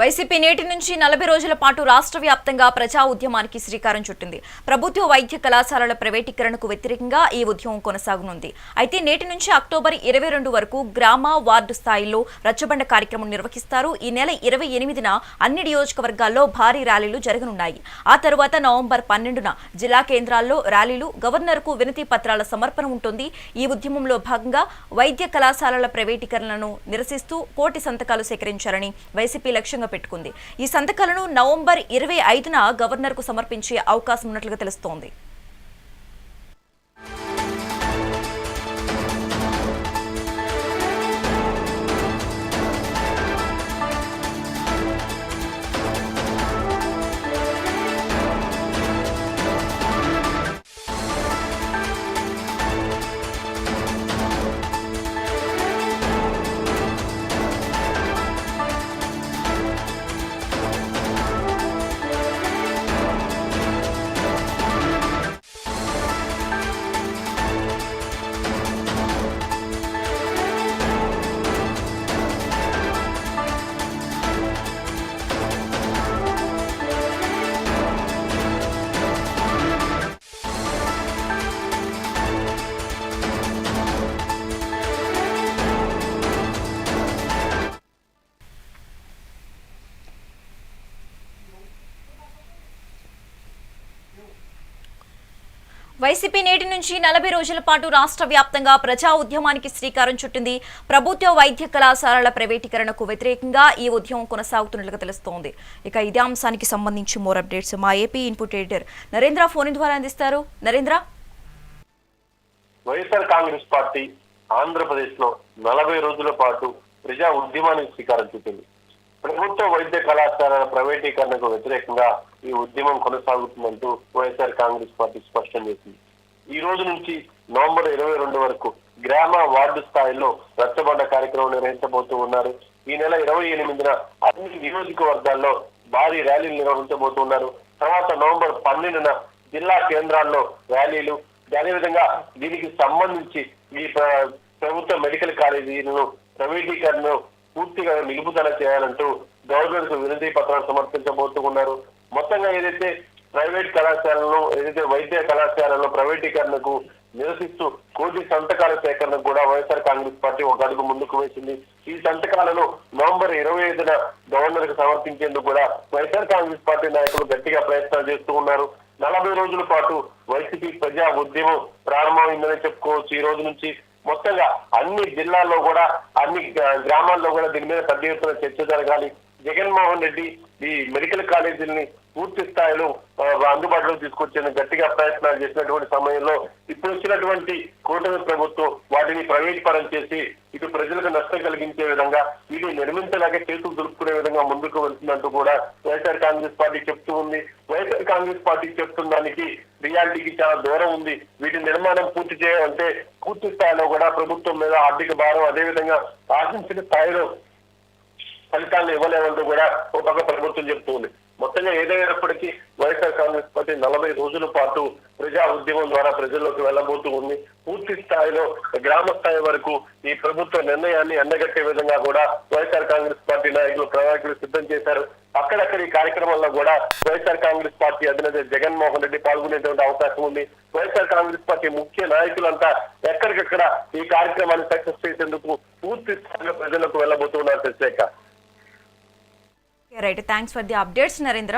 YCP నేటి నుంచి నలభై రోజుల పాటు రాష్ట్ర వ్యాప్తంగా ప్రజా ఉద్యమానికి శ్రీకారం చుట్టింది. ప్రభుత్వ వైద్య కళాశాలల ప్రైవేటీకరణకు వ్యతిరేకంగా ఈ ఉద్యమం కొనసాగనుంది. అయితే నేటి నుంచి అక్టోబర్ ఇరవై రెండు వరకు గ్రామ వార్డు స్థాయిలో రచ్చబండ కార్యక్రమం నిర్వహిస్తారు. ఈ నెల ఇరవై ఎనిమిదిన అన్ని నియోజకవర్గాల్లో భారీ ర్యాలీలు జరగనున్నాయి. ఆ తరువాత నవంబర్ పన్నెండున జిల్లా కేంద్రాల్లో ర్యాలీలు గవర్నర్కు వినతి పత్రాల సమర్పణ ఉంటుంది. ఈ ఉద్యమంలో భాగంగా వైద్య కళాశాలల ప్రైవేటీకరణను నిరసిస్తూ కోటి సంతకాలు సేకరించారని వైసీపీ లక్ష్యంగా పెట్టుకుంది. ఈ సంతకాలను నవంబర్ ఇరవై ఐదున గవర్నర్కు సమర్పించే అవకాశం ఉన్నట్లుగా తెలుస్తోంది. వైసీపీ నేటి నుంచి నలభై రోజుల పాటు రాష్ట్ర వ్యాప్తంగా ప్రజా ఉద్యమానికి శ్రీకారం చుట్టింది. ప్రభుత్వ వైద్య కళాశాలల ప్రైవేటీకరణకు వ్యతిరేకంగా ఈ ఉద్యమం కొనసాగుతున్నట్లుగా తెలుస్తోంది. ఇక ఇదే అంశానికి సంబంధించి మోర్ అప్డేట్స్ మా AP input editor Narendra phone ద్వారా అందిస్తారు. నరేంద్ర? వైఎస్ఆర్ కాంగ్రెస్ పార్టీ ఆంధ్రప్రదేశ్లో నలభై రోజుల పాటు ప్రజా ఉద్యమానికి శ్రీకారం చుట్టింది. ప్రభుత్వ వైద్య కళాశాలల ప్రైవేటీకరణకు వ్యతిరేకంగా ఈ ఉద్యమం కొనసాగుతుందంటూ వైఎస్ఆర్ కాంగ్రెస్ పార్టీ స్పష్టం చేసింది. ఈ రోజు నుంచి నవంబర్ ఇరవై రెండు వరకు గ్రామ వార్డు స్థాయిలో రచ్చబండ కార్యక్రమం నిర్వహించబోతూ ఉన్నారు. ఈ నెల ఇరవై ఎనిమిదిన అన్ని నియోజకవర్గాల్లో భారీ ర్యాలీలు నిర్వహించబోతున్నారు. తర్వాత నవంబర్ పన్నెండున జిల్లా కేంద్రాల్లో ర్యాలీలు అదేవిధంగా దీనికి సంబంధించి ఈ ప్రభుత్వ మెడికల్ కాలేజీలను ప్రైవేటీకరణను పూర్తిగా నిలుపుదల చేయాలంటూ గవర్నర్కు వినతి పత్రాలు సమర్పించబోతున్నారు. మొత్తంగా ఏదైతే ప్రైవేట్ కళాశాలను ఏదైతే వైద్య కళాశాలలో ప్రైవేటీకరణకు నిరసిస్తూ కోటి సంతకాల సేకరణకు కూడా వైఎస్ఆర్ కాంగ్రెస్ పార్టీ ఒక అడుగు ముందుకు వేసింది. ఈ సంతకాలను నవంబర్ ఇరవై ఐదున గవర్నర్కు సమర్పించేందుకు కూడా వైఎస్ఆర్ కాంగ్రెస్ పార్టీ నాయకులు గట్టిగా ప్రయత్నాలు చేస్తూ ఉన్నారు. నలభై రోజుల పాటు వైసీపీ ప్రజా ఉద్యమం ప్రారంభమైందని చెప్పుకోవచ్చు. ఈ రోజు నుంచి మొత్తంగా అన్ని జిల్లాల్లో కూడా అన్ని గ్రా- గ్రామాల్లో కూడా దీని మీద పెద్ద ఎత్తున చర్చ జరగాలి. జగన్మోహన్ రెడ్డి ఈ మెడికల్ కాలేజీలని పూర్తి స్థాయిలో అందుబాటులో తీసుకొచ్చేందుకు గట్టిగా ప్రయత్నాలు చేసినటువంటి సమయంలో ఇప్పుడు వచ్చినటువంటి కూటమి ప్రభుత్వం వాటిని ప్రైవేట్ పరం చేసి ఇటు ప్రజలకు నష్టం కలిగించే విధంగా వీటిని నిర్మించలేక చేతులు దులుపుకునే విధంగా ముందుకు వెళ్తున్నట్టు కూడా వైఎస్ఆర్ కాంగ్రెస్ పార్టీ చెప్తూ ఉంది. వైఎస్ఆర్ కాంగ్రెస్ పార్టీ చెప్తున్న దానికి రియాలిటీకి చాలా దూరం ఉంది. వీటి నిర్మాణం పూర్తి చేయాలంటే పూర్తి స్థాయిలో కూడా ప్రభుత్వం మీద ఆర్థిక భారం అదేవిధంగా ఆశించిన స్థాయిలో ఫలితాలను ఇవ్వలేమంటూ కూడా ఒక పక్క ప్రభుత్వం చెప్తూ ఉంది. మొత్తంగా ఏదైనప్పటికీ వైఎస్ఆర్ కాంగ్రెస్ పార్టీ నలభై రోజుల పాటు ప్రజా ఉద్యమం ద్వారా ప్రజల్లోకి వెళ్ళబోతూ ఉంది. పూర్తి స్థాయిలో గ్రామ స్థాయి వరకు ఈ ప్రభుత్వ నిర్ణయాన్ని ఎండగట్టే విధంగా కూడా వైఎస్ఆర్ కాంగ్రెస్ పార్టీ నాయకులు ప్రణాళికలు సిద్ధం చేశారు. అక్కడక్కడ ఈ కార్యక్రమంలో కూడా వైఎస్ఆర్ కాంగ్రెస్ పార్టీ అధినేత జగన్మోహన్ రెడ్డి పాల్గొనేటువంటి అవకాశం ఉంది. వైఎస్ఆర్ కాంగ్రెస్ పార్టీ ముఖ్య నాయకులంతా ఎక్కడికక్కడ ఈ కార్యక్రమాన్ని సక్సెస్ చేసేందుకు పూర్తి స్థాయిలో ప్రజలకు వెళ్ళబోతున్నారు Shashirekha right thanks for the updates Narendra